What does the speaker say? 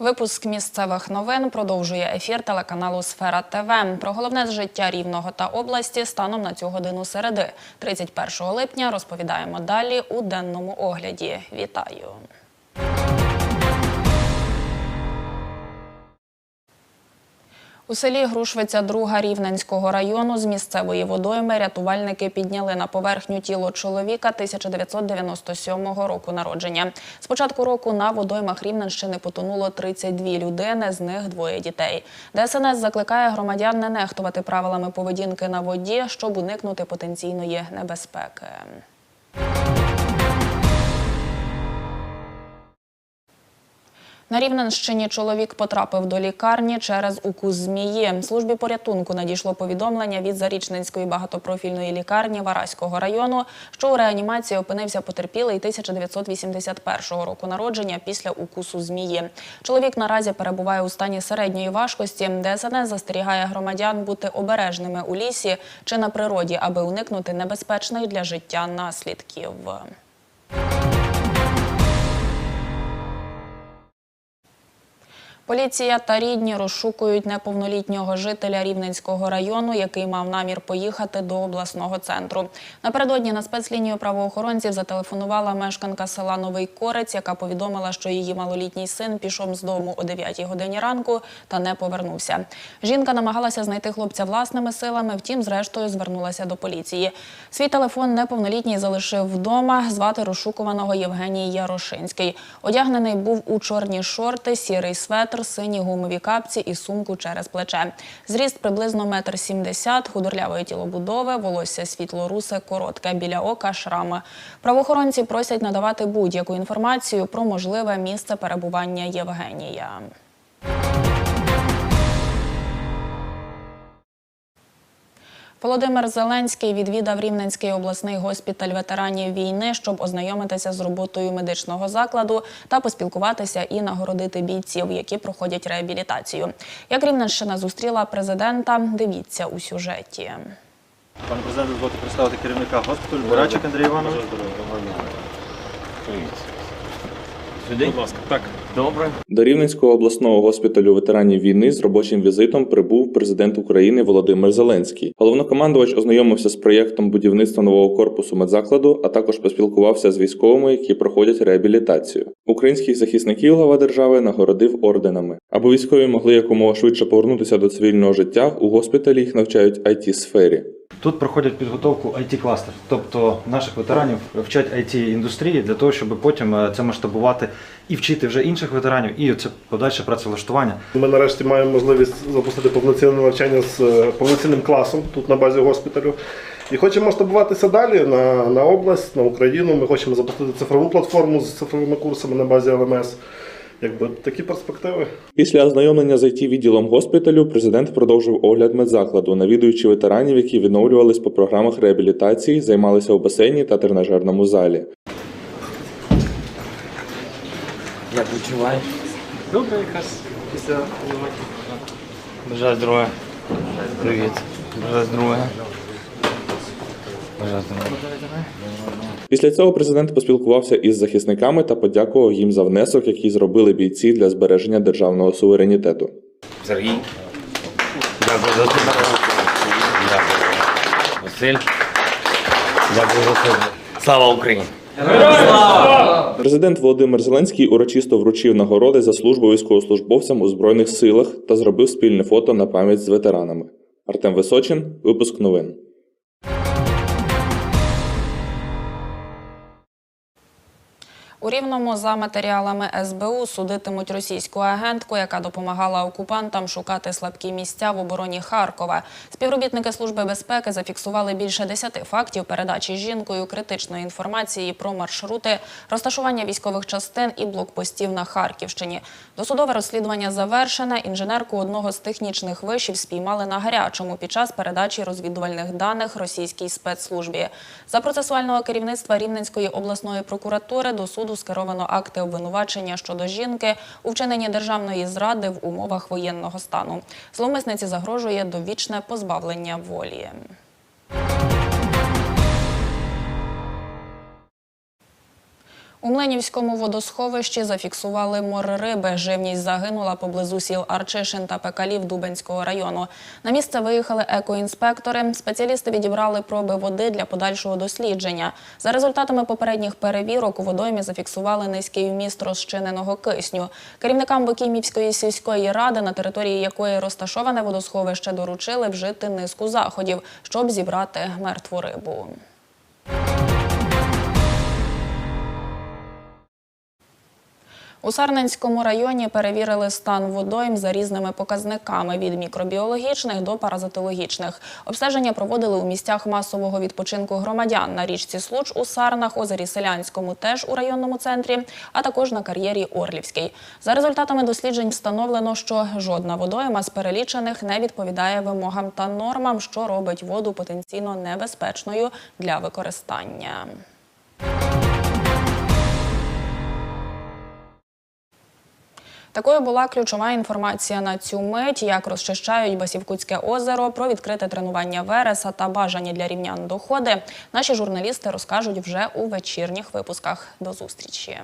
Випуск місцевих новин продовжує ефір телеканалу Сфера ТВ. Про головне життя рівного та області станом на цю годину середи, 31 липня. Розповідаємо далі у денному огляді. Вітаю. У селі Грушвиця, друга Рівненського району, з місцевої водойми рятувальники підняли на поверхню тіло чоловіка 1997 року народження. З початку року на водоймах Рівненщини потонуло 32 людини, з них двоє дітей. ДСНС закликає громадян не нехтувати правилами поведінки на воді, щоб уникнути потенційної небезпеки. На Рівненщині чоловік потрапив до лікарні через укус змії. Службі порятунку надійшло повідомлення від Зарічненської багатопрофільної лікарні Вараського району, що у реанімації опинився потерпілий 1981 року народження після укусу змії. Чоловік наразі перебуває у стані середньої важкості. ДСНС застерігає громадян бути обережними у лісі чи на природі, аби уникнути небезпечних для життя наслідків. Поліція та рідні розшукують неповнолітнього жителя Рівненського району, який мав намір поїхати до обласного центру. Напередодні на спецлінію правоохоронців зателефонувала мешканка села Новий Корець, яка повідомила, що її малолітній син пішов з дому о 9 годині ранку та не повернувся. Жінка намагалася знайти хлопця власними силами, втім, зрештою звернулася до поліції. Свій телефон неповнолітній залишив вдома. Звати розшукуваного Євгеній Ярошинський. Одягнений був у чорні шорти, сірий светр, сині гумові капці і сумку через плече. Зріст приблизно метр сімдесят, худорлявої тілобудови, волосся світло-русе, коротке, біля ока шрами. Правоохоронці просять надавати будь-яку інформацію про можливе місце перебування Євгенія. Володимир Зеленський відвідав Рівненський обласний госпіталь ветеранів війни, щоб ознайомитися з роботою медичного закладу та поспілкуватися і нагородити бійців, які проходять реабілітацію. Як Рівненщина зустріла президента, дивіться у сюжеті. Пане президент, дозвольте представити керівника госпіталю Бурачик Андрій Іванович. Будь ласка, так. Добре. До Рівненського обласного госпіталю ветеранів війни з робочим візитом прибув президент України Володимир Зеленський. Головнокомандувач ознайомився з проєктом будівництва нового корпусу медзакладу, а також поспілкувався з військовими, які проходять реабілітацію. Українських захисників глава держави нагородив орденами. Аби військові могли якомога швидше повернутися до цивільного життя, у госпіталі їх навчають it сфері Тут проходять підготовку IT-кластер, тобто наших ветеранів вчать IT-індустрії для того, щоб потім е, це масштабувати і вчити вже інших ветеранів, і це подальше працевлаштування. Ми нарешті маємо можливість запустити повноцінне навчання з е, повноцінним класом тут на базі госпіталю. І хочемо масштабуватися далі на, на область, на Україну. Ми хочемо запустити цифрову платформу з цифровими курсами на базі ЛМС. Якби такі перспективи. Після ознайомлення з it відділом госпіталю президент продовжив огляд медзакладу, навідуючи ветеранів, які відновлювались по програмах реабілітації, займалися у басейні та тренажерному залі. Як відчуваєш? Добре, якраз після Бажаю здоров'я. Привіт. Бажаю здоров'я. Після цього президент поспілкувався із захисниками та подякував їм за внесок, який зробили бійці для збереження державного суверенітету. Сергій. Дякую за тебе. Дякую. Василь. Дякую за тебе. Слава Україні! Президент Володимир Зеленський урочисто вручив нагороди за службу військовослужбовцям у збройних силах та зробив спільне фото на пам'ять з ветеранами. Артем Височин, випуск новин. У Рівному за матеріалами СБУ судитимуть російську агентку, яка допомагала окупантам шукати слабкі місця в обороні Харкова. Співробітники Служби безпеки зафіксували більше десяти фактів передачі жінкою критичної інформації про маршрути, розташування військових частин і блокпостів на Харківщині. Досудове розслідування завершене. Інженерку одного з технічних вишів спіймали на гарячому під час передачі розвідувальних даних російській спецслужбі. За процесуального керівництва Рівненської обласної прокуратури до суду скеровано акти обвинувачення щодо жінки у вчиненні державної зради в умовах воєнного стану. Зловмисниці загрожує довічне позбавлення волі. У Мленівському водосховищі зафіксували море риби. Живність загинула поблизу сіл Арчишин та Пекалів Дубенського району. На місце виїхали екоінспектори. Спеціалісти відібрали проби води для подальшого дослідження. За результатами попередніх перевірок у водоймі зафіксували низький вміст розчиненого кисню. Керівникам Бокімівської сільської ради, на території якої розташоване водосховище, доручили вжити низку заходів, щоб зібрати мертву рибу. У Сарненському районі перевірили стан водойм за різними показниками від мікробіологічних до паразитологічних. Обстеження проводили у місцях масового відпочинку громадян на річці Случ у Сарнах, озері Селянському, теж у районному центрі, а також на кар'єрі Орлівський. За результатами досліджень встановлено, що жодна водойма з перелічених не відповідає вимогам та нормам, що робить воду потенційно небезпечною для використання. Такою була ключова інформація на цю мить, як розчищають Басівкутське озеро, про відкрите тренування Вереса та бажані для рівнян доходи. Наші журналісти розкажуть вже у вечірніх випусках. До зустрічі.